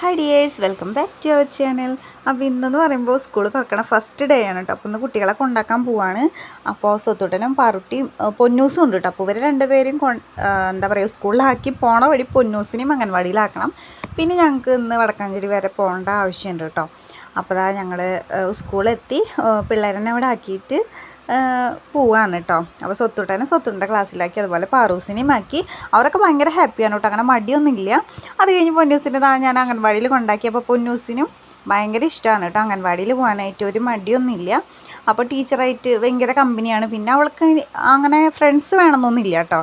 Hi dears welcome back to our channel അപ്പോൾ ഇന്നെന്ന് പറയുമ്പോൾ സ്കൂൾ തുറക്കണ ഫസ്റ്റ് ഡേ ആണ് കേട്ടോ അപ്പോൾ ഇന്ന് കുട്ടികളെ കൊണ്ടാക്കാൻ പോവാണ്. അപ്പോൾ സ്വത്തുട്ടനും പാറുട്ടിയും പൊന്നൂസും ഉണ്ട് കേട്ടോ അപ്പോൾ ഇവരെ രണ്ടുപേരും എന്താ പറയുക സ്കൂളിലാക്കി പോണ വഴി പൊന്നൂസിനെയും അംഗൻവാടിയിലാക്കണം. പിന്നെ ഞങ്ങൾക്ക് ഇന്ന് വടക്കാഞ്ചേരി വരെ പോകേണ്ട ആവശ്യമുണ്ട് കേട്ടോ അപ്പോൾ ഞങ്ങൾ സ്കൂളെത്തി പിള്ളേരെന്നെ അവിടെ ആക്കിയിട്ട് പോവാണ് കേട്ടോ അപ്പോൾ സ്വത്തുട്ടനെ സ്വത്തുണ്ട ക്ലാസ്സിലാക്കി അതുപോലെ പാറൂസിനെയും ആക്കി. അവരൊക്കെ ഭയങ്കര ഹാപ്പിയാണ് കേട്ടോ അങ്ങനെ മടിയൊന്നുമില്ല. അത് കഴിഞ്ഞ് പൊന്നൂസിന്റെ താ ഞാൻ അംഗൻവാടിയിൽ കൊണ്ടാക്കി അപ്പോൾ പൊന്നൂസിനും ഭയങ്കര ഇഷ്ടമാണ് കേട്ടോ അംഗൻവാടിയിൽ പോകാനായിട്ട് ഒരു മടിയൊന്നുമില്ല. അപ്പോൾ ടീച്ചറായിട്ട് ഭയങ്കര കമ്പനിയാണ്. പിന്നെ അവൾക്ക് അങ്ങനെ ഫ്രണ്ട്സ് വേണമെന്നൊന്നുമില്ല കേട്ടോ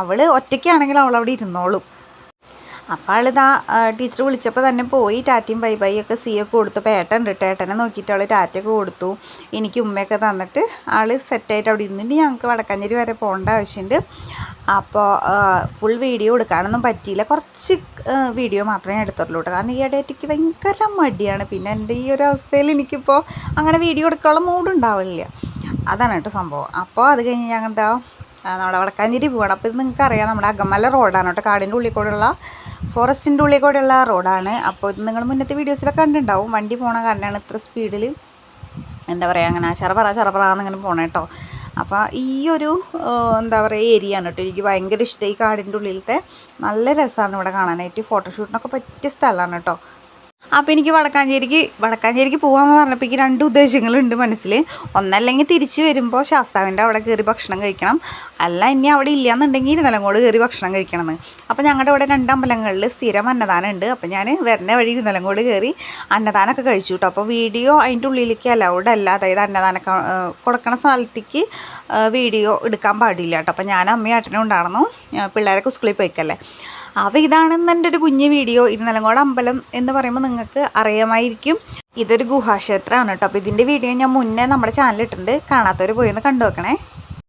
അവൾ ഒറ്റയ്ക്കാണെങ്കിൽ അവൾ അവിടെ ഇരുന്നോളും. അപ്പോൾ ആളിതാ ടീച്ചർ വിളിച്ചപ്പോൾ തന്നെ പോയി ടാറ്റയും ബൈ ബൈ ഒക്കെ സി ഒക്കെ കൊടുത്തപ്പോൾ ഏട്ടൻ ഉണ്ട് ഏട്ടനെ നോക്കിയിട്ട് അവൾ ടാറ്റയൊക്കെ കൊടുത്തു. എനിക്ക് ഉമ്മയൊക്കെ തന്നിട്ട് ആൾ സെറ്റായിട്ട് അവിടെ ഇരുന്നിട്ട് ഞങ്ങൾക്ക് വടക്കാഞ്ചേരി വരെ പോകേണ്ട ആവശ്യമുണ്ട് അപ്പോൾ ഫുൾ വീഡിയോ എടുക്കാനൊന്നും പറ്റിയില്ല. കുറച്ച് വീഡിയോ മാത്രമേ എടുത്തിട്ടുള്ളൂ കാരണം ഈ ഇടയ്ക്ക് ഭയങ്കര മടിയാണ്. പിന്നെ എന്റെ ഈ ഒരു അവസ്ഥയിൽ എനിക്കിപ്പോൾ അങ്ങനെ വീഡിയോ എടുക്കാനുള്ള മൂഡ് ഉണ്ടാവില്ല അതാണ് കേട്ടോ സംഭവം. അപ്പോൾ അത് കഴിഞ്ഞ് ഞങ്ങൾ എന്താ നമ്മുടെ വടക്കാഞ്ചേരി പോവാണ്. അപ്പോൾ ഇത് നിങ്ങൾക്ക് അറിയാം നമ്മുടെ അകമല റോഡാണ് കേട്ടോ. കാടിന്റെ ഉള്ളിൽ കൂടെയുള്ള ഫോറസ്റ്റിന്റെ ഉള്ളിൽ കൂടെയുള്ള റോഡാണ്. അപ്പോൾ ഇത് നിങ്ങൾ മുന്നത്തെ വീഡിയോസിലൊക്കെ കണ്ടിട്ടുണ്ടാവും. വണ്ടി പോണ കാരണമാണ് ഇത്ര സ്പീഡിൽ എന്താ പറയുക അങ്ങനെ ചറപറ ചറപറാന്ന് ഇങ്ങനെ പോണേ കേട്ടോ. അപ്പോൾ ഈ ഒരു എന്താ പറയുക ഏരിയ ആണ് കേട്ടോ. എനിക്ക് ഭയങ്കര ഇഷ്ടം ഈ കാടിന്റെ ഉള്ളിലത്തെ. നല്ല രസമാണ് ഇവിടെ കാണാനായിട്ട്. ഫോട്ടോഷൂട്ടിനൊക്കെ പറ്റിയ സ്ഥലമാണ് കേട്ടോ. അപ്പോൾ എനിക്ക് വടക്കാഞ്ചേരിക്ക് വടക്കാഞ്ചേരിക്ക് പോകാമെന്ന് പറഞ്ഞപ്പോൾ എനിക്ക് രണ്ട് ഉദ്ദേശങ്ങളുണ്ട് മനസ്സിൽ ഒന്നല്ലെങ്കിൽ തിരിച്ച് വരുമ്പോൾ ശാസ്താവിന്റെ അവിടെ കയറി ഭക്ഷണം കഴിക്കണം. അല്ല ഇനി അവിടെ ഇല്ലയെന്നുണ്ടെങ്കിൽ ഇരുന്നലങ്ങോട് കയറി ഭക്ഷണം കഴിക്കണം എന്ന് അപ്പോൾ ഞങ്ങളുടെ ഇവിടെ രണ്ട് അമ്പലങ്ങളിൽ സ്ഥിരം അന്നദാനം ഉണ്ട്. അപ്പോൾ ഞാൻ വരുന്ന വഴി ഇരുന്നലങ്ങോട് കയറി അന്നദാനമൊക്കെ കഴിച്ചു കേട്ടോ അപ്പോൾ വീഡിയോ അതിന്റെ ഉള്ളിലേക്ക് അലൗഡ് അല്ല. അതായത് അന്നദാന കൊടുക്കണ സ്ഥലത്തേക്ക് വീഡിയോ എടുക്കാൻ പാടില്ല കേട്ടോ. അപ്പോൾ ഞാൻ അമ്മയും അട്ടനും ഉണ്ടായിരുന്നു. പിള്ളേരൊക്കെ സ്കൂളിൽ പോയിക്കല്ലേ. അപ്പോൾ ഇതാണ് എന്റെ ഒരു കുഞ്ഞ് വീഡിയോ. ഇരുന്നലങ്കോട് അമ്പലം എന്ന് പറയുമ്പോൾ നിങ്ങൾക്ക് അറിയാമായിരിക്കും. ഇതൊരു ഗുഹാക്ഷേത്രമാണ് കേട്ടോ. അപ്പോൾ ഇതിന്റെ വീഡിയോ ഞാൻ മുന്നേ നമ്മുടെ ചാനലിൽ ഇട്ടിട്ടുണ്ട്. കാണാത്തവർ പോയി ഒന്ന് കണ്ടു വെക്കണേ